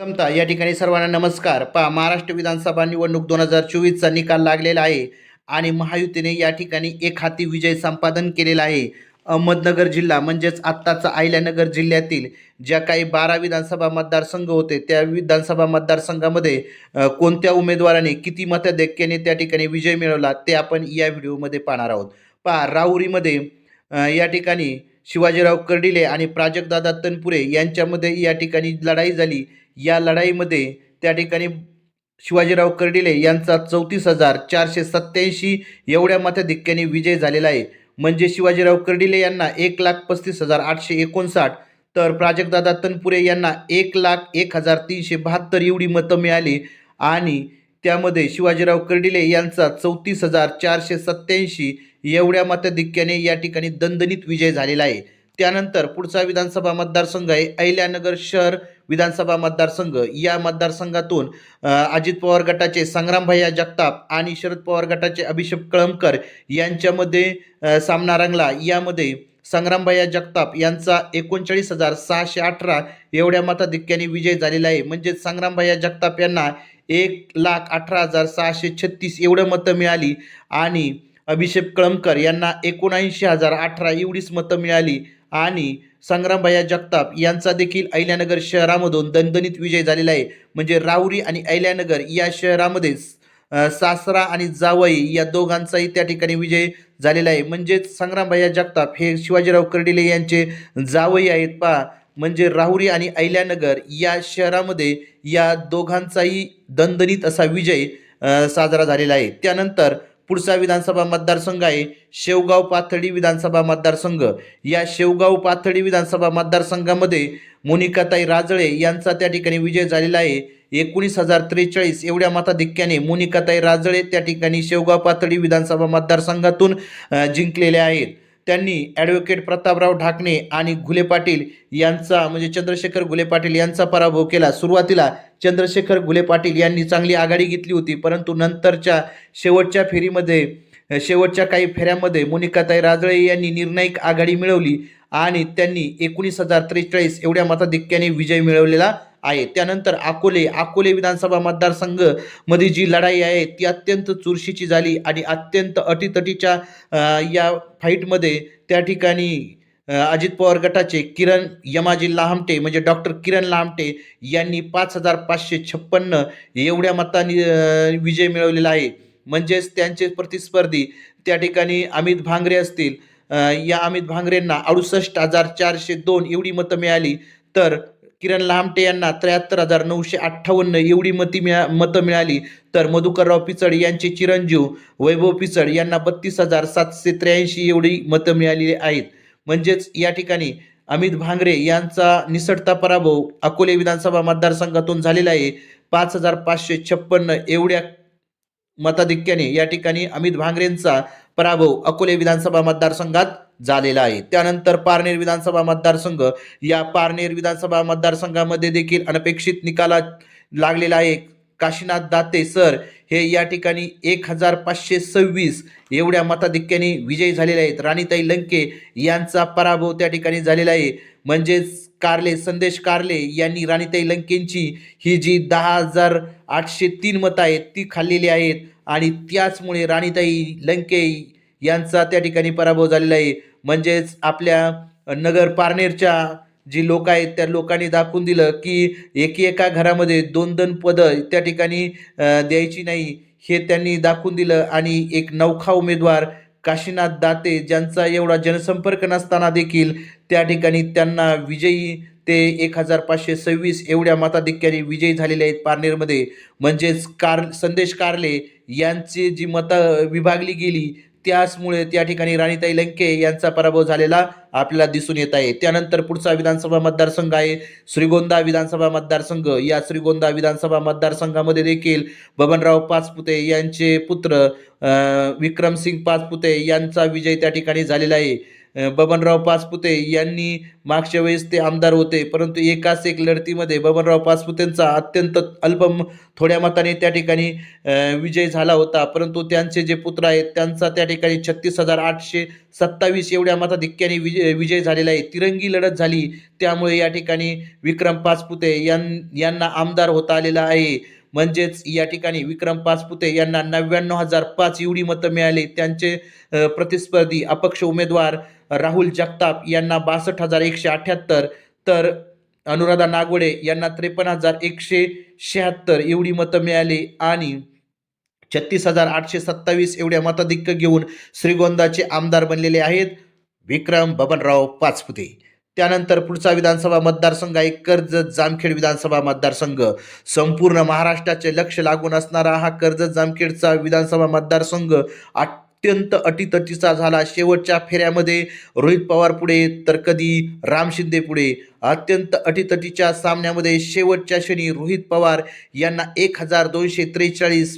क्षमता या ठिकाणी सर्वांना नमस्कार. पहा महाराष्ट्र विधानसभा निवडणूक दोन हजार चोवीसचा निकाल लागलेला आहे आणि महायुतीने या ठिकाणी एक हाती विजय संपादन केलेला आहे. अहमदनगर जिल्हा म्हणजेच आत्ताचा अहिल्यानगर जिल्ह्यातील ज्या काही बारा विधानसभा मतदारसंघ होते त्या विधानसभा मतदारसंघामध्ये कोणत्या उमेदवाराने किती मताधिक्याने त्या ठिकाणी विजय मिळवला ते आपण या व्हिडिओमध्ये पाहणार आहोत. पहा राहुरीमध्ये या ठिकाणी शिवाजीराव कर्डिले आणि प्राजक्तदादा तनपुरे यांच्यामध्ये या ठिकाणी लढाई झाली. या लढाईमध्ये त्या ठिकाणी शिवाजीराव कर्डिले यांचा चौतीस हजार चारशे सत्याऐंशी एवढ्या मताधिक्याने विजय झालेला आहे. म्हणजे शिवाजीराव कर्डिले यांना एक लाख पस्तीस हजार आठशे एकोणसाठ तर प्राजक्तदादा तनपुरे यांना एक लाख एक हजार तीनशे बहात्तर एवढी मतं मिळाली आणि त्यामध्ये शिवाजीराव कर्डिले यांचा चौतीस हजार चारशे सत्याऐंशी एवढ्या मताधिक्याने या ठिकाणी दणदणीत विजय झालेला आहे. त्यानंतर पुढचा विधानसभा मतदारसंघ आहे. अहिल्यानगर शहर विधानसभा मतदारसंघ. या मतदारसंघातून अजित पवार गटाचे संग्रामभैया जगताप आणि शरद पवार गटाचे अभिषेक कळमकर यांच्यामध्ये सामना रंगला. यामध्ये संग्रामभैया जगताप यांचा एकोणचाळीस हजार सहाशे अठरा एवढ्या मताधिक्याने विजय झालेला आहे. म्हणजेच संग्रामभैया जगताप यांना एक लाख अठरा हजार सहाशे छत्तीस एवढं मतं मिळाली आणि अभिषेक कळमकर यांना एकोणऐंशी हजार अठरा एवढीच मतं मिळाली. आणि संग्रामभया जगताप यांचा देखील अहिल्यानगर शहरामधून दणदणीत विजय झालेला आहे. म्हणजे राहुरी आणि अहिल्यानगर या शहरामध्ये सासरा आणि जावई या दोघांचाही त्या ठिकाणी विजय झालेला आहे. म्हणजेच संग्रामभैया जगताप हे शिवाजीराव कर्डिले यांचे जावई आहेत पा म्हणजे राहुरी आणि अहिल्यानगर या शहरामध्ये या दोघांचाही दणदणीत असा विजय साजरा झालेला आहे. त्यानंतर पुढचा विधानसभा मतदारसंघ आहे शेवगाव पाथडी विधानसभा मतदारसंघ. या शेवगाव पाथडी विधानसभा मतदारसंघामध्ये मोनिकाताई राजळे यांचा त्या ठिकाणी विजय झालेला आहे. एकोणीस हजार त्रेचाळीस एवढ्या मताधिक्याने मोनिकाताई राजळे त्या ठिकाणी शेवगाव पाथडी विधानसभा मतदारसंघातून जिंकलेल्या आहेत. त्यांनी ॲडव्होकेट प्रतापराव ढाकणे आणि घुले पाटील यांचा म्हणजे चंद्रशेखर घुले पाटील यांचा पराभव केला. सुरुवातीला चंद्रशेखर घुले पाटील यांनी चांगली आघाडी घेतली होती परंतु नंतरच्या शेवटच्या फेरीमध्ये शेवटच्या काही फेऱ्यामध्ये मोनिकाताई राजळे यांनी निर्णायक आघाडी मिळवली आणि त्यांनी एकोणीस हजार त्रेचाळीस एवढ्या मताधिक्याने विजय मिळवलेला आहे. त्यानंतर अकोले अकोले विधानसभा मतदारसंघमध्ये जी लढाई आहे ती अत्यंत चुरशीची झाली आणि अत्यंत अटीतटीच्या या फाईटमध्ये त्या ठिकाणी अजित पवार गटाचे किरण यमाजी लाहमटे म्हणजे डॉक्टर किरण लामटे यांनी पाच हजार पाचशे छप्पन्न एवढ्या मतांनी विजय मिळवलेला आहे. म्हणजेच त्यांचे प्रतिस्पर्धी त्या ठिकाणी अमित भांगरे असतील. या अमित भांगरेंना अडुसष्ट हजार चारशे दोन एवढी मतं मिळाली. तर किरण लामटे यांना त्र्याहत्तर हजार नऊशे अठ्ठावन्न एवढी मती मिळा मतं मिळाली. तर मधुकरराव पिचड यांचे चिरंजीव वैभव पिचड यांना बत्तीस हजार सातशे त्र्याऐंशी एवढी मतं मिळालेली आहेत. म्हणजेच या ठिकाणी अमित भांगरे यांचा निसटता पराभव अकोले विधानसभा मतदारसंघातून झालेला आहे. पाच हजार पाचशे छप्पन्न एवढ्या मताधिक्याने या ठिकाणी अमित भांगरेंचा पराभव अकोले विधानसभा मतदारसंघात झालेला आहे. त्यानंतर पारनेर विधानसभा मतदारसंघ या पारनेर विधानसभा मतदारसंघामध्ये देखील अनपेक्षित निकाला लागलेला आहे. काशीनाथ दाते सर हे या ठिकाणी एक हजार पाचशे सव्वीस एवढ्या मताधिक्याने विजयी झालेले आहेत. राणीताई लंके यांचा पराभव त्या ठिकाणी झालेला आहे. म्हणजेच कारले संदेश कारले यांनी राणीताई लंकेंची ही जी दहा हजार आठशे तीन मतं आहेत ती खाल्लेली आहेत. आणि त्याचमुळे राणीताई लंके यांचा त्या ठिकाणी पराभव झालेला आहे. म्हणजेच आपल्या नगर पारनेरच्या जी लोक आहेत त्या लोकांनी दाखवून दिलं की एकी एका घरामध्ये दोन दोन पदं त्या ठिकाणी द्यायची नाही हे त्यांनी दाखवून दिलं. आणि एक नौखा उमेदवार काशीनाथ दाते ज्यांचा एवढा जनसंपर्क नसताना देखील त्या ठिकाणी त्यांना विजयी ते एक हजार पाचशे सव्वीस एवढ्या मताधिक्याने विजयी झालेले आहेत पारनेरमध्ये. म्हणजेच कार संदेश कारले यांची जी मतं विभागली गेली त्याचमुळे त्या ठिकाणी राणीताई लंके यांचा पराभव झालेला आपल्याला दिसून येत आहे. त्यानंतर पुढचा विधानसभा मतदारसंघ आहे. श्रीगोंदा विधानसभा मतदारसंघ. या श्रीगोंदा विधानसभा मतदारसंघामध्ये देखील बबनराव पाचपुते यांचे पुत्र विक्रमसिंग पाचपुते यांचा विजय त्या ठिकाणी झालेला आहे. बबनराव पाचपुते यांनी मागच्या वेळेस ते आमदार होते परंतु एकाच एक लढतीमध्ये बबनराव पाचपुतेंचा अत्यंत अल्प थोड्या मताने त्या ठिकाणी विजय झाला होता. परंतु त्यांचे जे पुत्र आहेत त्यांचा त्या ठिकाणी छत्तीस हजार आठशे सत्तावीस एवढ्या मताधिक्याने विजय विजय झालेला आहे. तिरंगी लढत झाली. त्यामुळे या ठिकाणी विक्रम पाचपुते यां यांना आमदार होता आलेला आहे. म्हणजेच या ठिकाणी विक्रम पाचपुते यांना नव्याण्णव हजार पाच एवढी मतं मिळाली. त्यांचे प्रतिस्पर्धी अपक्ष उमेदवार राहुल जगताप यांना बासष्ट हजार एकशे अठ्ठ्याहत्तर तर अनुराधा नागोडे यांना त्रेपन्न हजार एकशे शहात्तर एवढी मतं मिळाली आणि छत्तीस हजार आठशे सत्तावीस एवढ्या मताधिक्य घेऊन श्रीगोंदाचे आमदार बनलेले आहेत विक्रम बबनराव पाचपुते. त्यानंतर पुढचा विधानसभा मतदारसंघ आहे. कर्जत जामखेड विधानसभा मतदारसंघ. संपूर्ण महाराष्ट्राचे लक्ष लागून असणारा हा कर्जत जामखेडचा विधानसभा मतदारसंघ अत्यंत अटीतटीचा झाला. शेवटच्या फेऱ्यामध्ये रोहित पवार पुढे तर कधी राम शिंदे पुढे. अत्यंत अटीतटीच्या सामन्यामध्ये शेवटच्या क्षणी रोहित पवार यांना एक हजार दोनशे त्रेचाळीस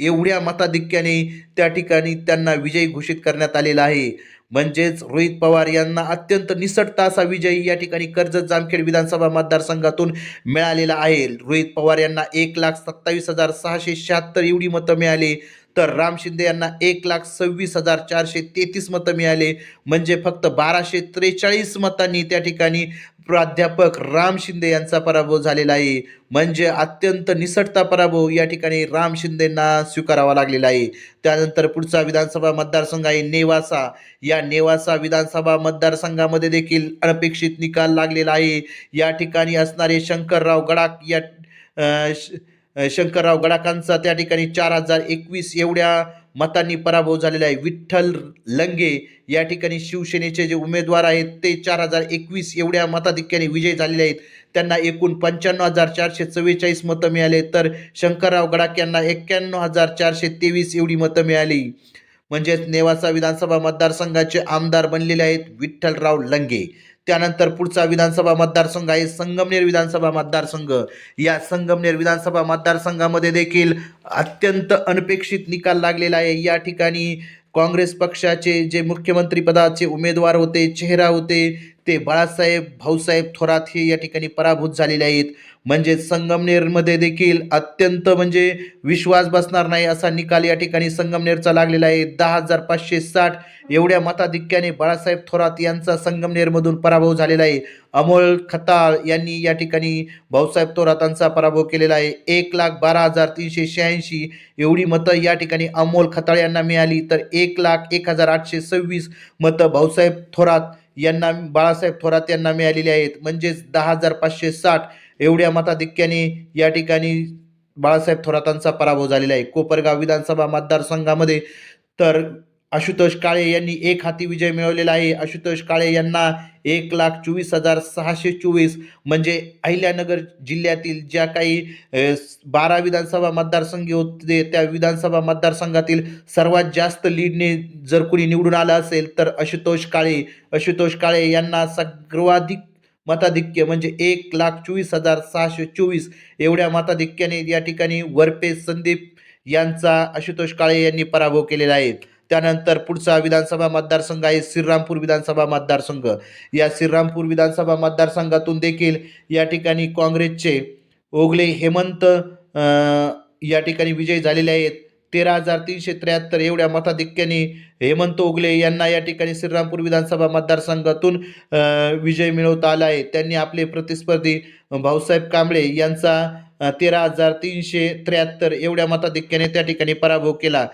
एवढ्या मताधिक्याने त्या ठिकाणी त्यांना विजयी घोषित करण्यात आलेला आहे. म्हणजेच रोहित पवार यांना अत्यंत निसटता असा विजय या ठिकाणी कर्जत जामखेड विधानसभा मतदारसंघातून मिळालेला आहे. रोहित पवार यांना एक लाख सत्तावीस हजार सहाशे शहात्तर एवढी मतं मिळाली तर राम शिंदे यांना एक लाख सव्वीस हजार चारशे तेहतीस मतं मिळाले. म्हणजे फक्त बाराशे त्रेचाळीस मतांनी त्या ठिकाणी प्राध्यापक राम शिंदे यांचा पराभव झालेला आहे. म्हणजे अत्यंत निसटता पराभव या ठिकाणी राम शिंदेंना स्वीकारावा लागलेला आहे. त्यानंतर पुढचा विधानसभा मतदारसंघ आहे नेवासा. या नेवासा विधानसभा मतदारसंघामध्ये देखील अनपेक्षित निकाल लागलेला आहे. या ठिकाणी असणारे शंकरराव गडाख या श- शंकरराव गडाखांचा त्या ठिकाणी चार हजार एकवीस एवढ्या मतांनी पराभव झालेला आहे. विठ्ठल लंगे या ठिकाणी शिवसेनेचे जे उमेदवार आहेत ते चार हजार एकवीस एवढ्या मताधिक्याने विजय झालेले आहेत. त्यांना एकूण पंच्याण्णव हजार चारशे चव्वेचाळीस मतं मिळाले तर शंकरराव गडाख यांना एक्क्याण्णव हजार चारशे तेवीस एवढी मतं मिळाली. म्हणजेच नेवासा विधानसभा मतदारसंघाचे आमदार बनलेले आहेत विठ्ठलराव लंगे. त्यानंतर पुढचा विधानसभा मतदारसंघ आहे. संगमनेर विधानसभा मतदारसंघ. या संगमनेर विधानसभा मतदारसंघामध्ये देखील अत्यंत अनपेक्षित निकाल लागलेला आहे. या ठिकाणी काँग्रेस पक्षाचे जे मुख्यमंत्री पदाचे उमेदवार होते चेहरा होते ते बाळासाहेब भाऊसाहेब थोरात हे या ठिकाणी पराभूत झालेले आहेत. म्हणजे संगमनेरमध्ये देखील अत्यंत म्हणजे विश्वास बसणार नाही असा निकाल या ठिकाणी संगमनेरचा लागलेला आहे. दहा हजार पाचशे साठ एवढ्या मताधिक्याने बाळासाहेब थोरात यांचा संगमनेरमधून पराभव झालेला आहे. अमोल खताळ यांनी या ठिकाणी भाऊसाहेब थोरातांचा पराभव केलेला आहे. एक लाख बारा हजार तीनशे शहाऐंशी एवढी मतं या ठिकाणी अमोल खताळ यांना मिळाली. तर एक लाख एक हजार आठशे सव्वीस मतं भाऊसाहेब थोरात यांना बाळासाहेब थोरात यांना मिळालेले आहेत. म्हणजेच दहा हजार पाचशे साठ एवढ्या मताधिक्याने या ठिकाणी बाळासाहेब थोरातांचा पराभव झालेला आहे. कोपरगाव विधानसभा मतदारसंघामध्ये तर आशुतोष काळे यांनी एक हाती विजय मिळवलेला आहे. आशुतोष काळे यांना एक लाख चोवीस हजार सहाशे चोवीस म्हणजे अहिल्यानगर जिल्ह्यातील ज्या काही बारा विधानसभा मतदारसंघ होते त्या विधानसभा मतदारसंघातील सर्वात जास्त लीडने जर कुणी निवडून आलं असेल तर आशुतोष काळे. आशुतोष काळे यांना सर्वाधिक मताधिक्य म्हणजे एक लाख चोवीस हजार सहाशे चोवीस एवढ्या मताधिक्याने या ठिकाणी वरपे संदीप यांचा आशुतोष काळे यांनी पराभव केलेला आहे. त्यानंतर पुढचा विधानसभा मतदारसंघ आहे श्रीरामपूर विधानसभा मतदारसंघ. या श्रीरामपूर विधानसभा मतदारसंघातून देखील या ठिकाणी काँग्रेसचे ओगले हेमंत या ठिकाणी विजयी झालेले आहेत. तेरा हजार तीनशे त्र्याहत्तर एवढ्या मताधिक्याने हेमंत ओगले यांना या ठिकाणी श्रीरामपूर विधानसभा मतदारसंघातून विजय मिळवता आला आहे. त्यांनी आपले प्रतिस्पर्धी भाऊसाहेब कांबळे यांचा तेरा हजार तीनशे त्र्याहत्तर एवढ्या मताधिक्याने त्या ठिकाणी पराभव केला.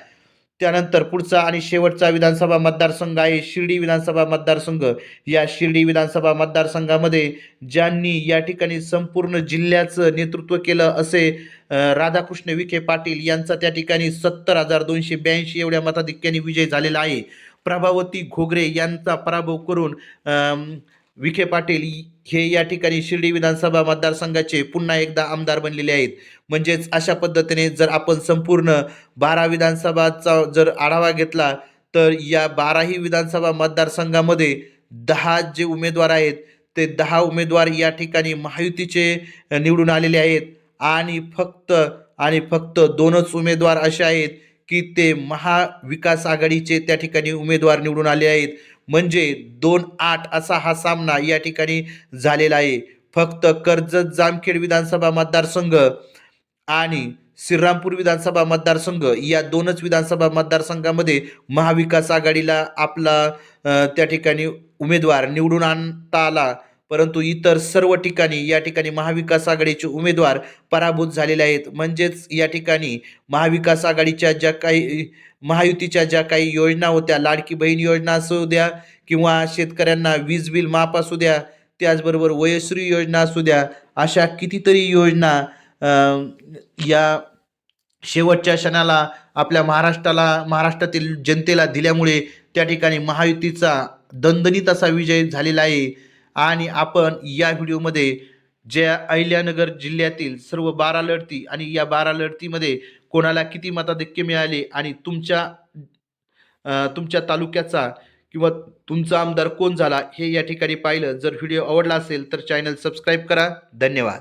त्यानंतर पुढचा आणि शेवटचा विधानसभा मतदारसंघ आहे. शिर्डी विधानसभा मतदारसंघ. या शिर्डी विधानसभा मतदारसंघामध्ये ज्यांनी या ठिकाणी संपूर्ण जिल्ह्याचं नेतृत्व केलं असे राधाकृष्ण विखे पाटील यांचा त्या ठिकाणी सत्तर हजार दोनशे ब्याऐंशी एवढ्या मताधिक्याने विजय झालेला आहे. प्रभावती घोगरे यांचा पराभव करून विखे पाटील हे या ठिकाणी शिर्डी विधानसभा मतदारसंघाचे पुन्हा एकदा आमदार बनलेले आहेत. म्हणजेच अशा पद्धतीने जर आपण संपूर्ण बारा विधानसभाचा जर आढावा घेतला तर या बाराही विधानसभा मतदारसंघामध्ये दहा जे उमेदवार आहेत ते दहा उमेदवार या ठिकाणी महायुतीचे निवडून आलेले आहेत. आणि फक्त आणि फक्त दोनच उमेदवार असे आहेत की ते महाविकास आघाडीचे त्या ठिकाणी उमेदवार निवडून आले आहेत. म्हणजे दोन आठ असा हा सामना या ठिकाणी झालेला आहे. फक्त कर्जत जामखेड विधानसभा मतदारसंघ आणि श्रीरामपूर विधानसभा मतदारसंघ या दोनच विधानसभा मतदारसंघामध्ये महाविकास आघाडीला आपला त्या ठिकाणी उमेदवार निवडून आणता आला. परंतु इतर सर्व ठिकाणी या ठिकाणी महाविकास आघाडीचे उमेदवार पराभूत झालेले आहेत. म्हणजेच या ठिकाणी महाविकास आघाडीच्या ज्या काही महायुतीच्या ज्या काही योजना होत्या लाडकी बहीण योजना असू द्या किंवा शेतकऱ्यांना वीज बिल माफ असू द्या त्याचबरोबर वयश्री योजना असू द्या अशा कितीतरी योजना या शेवटच्या क्षणाला आपल्या महाराष्ट्राला महाराष्ट्रातील जनतेला दिल्यामुळे त्या ठिकाणी महायुतीचा दणदणीत असा विजय झालेला आहे. आणि आपण या व्हिडिओमध्ये ज्या अहिल्यानगर जिल्ह्यातील सर्व बारा लढती आणि या बारा लढतीमध्ये कोणाला किती मताधिक्य मिळाले आणि तुमच्या तुमच्या तालुक्याचा किंवा तुमचा आमदार कोण झाला हे या ठिकाणी पाहिलं. जर व्हिडिओ आवडला असेल तर चॅनल सबस्क्राईब करा. धन्यवाद.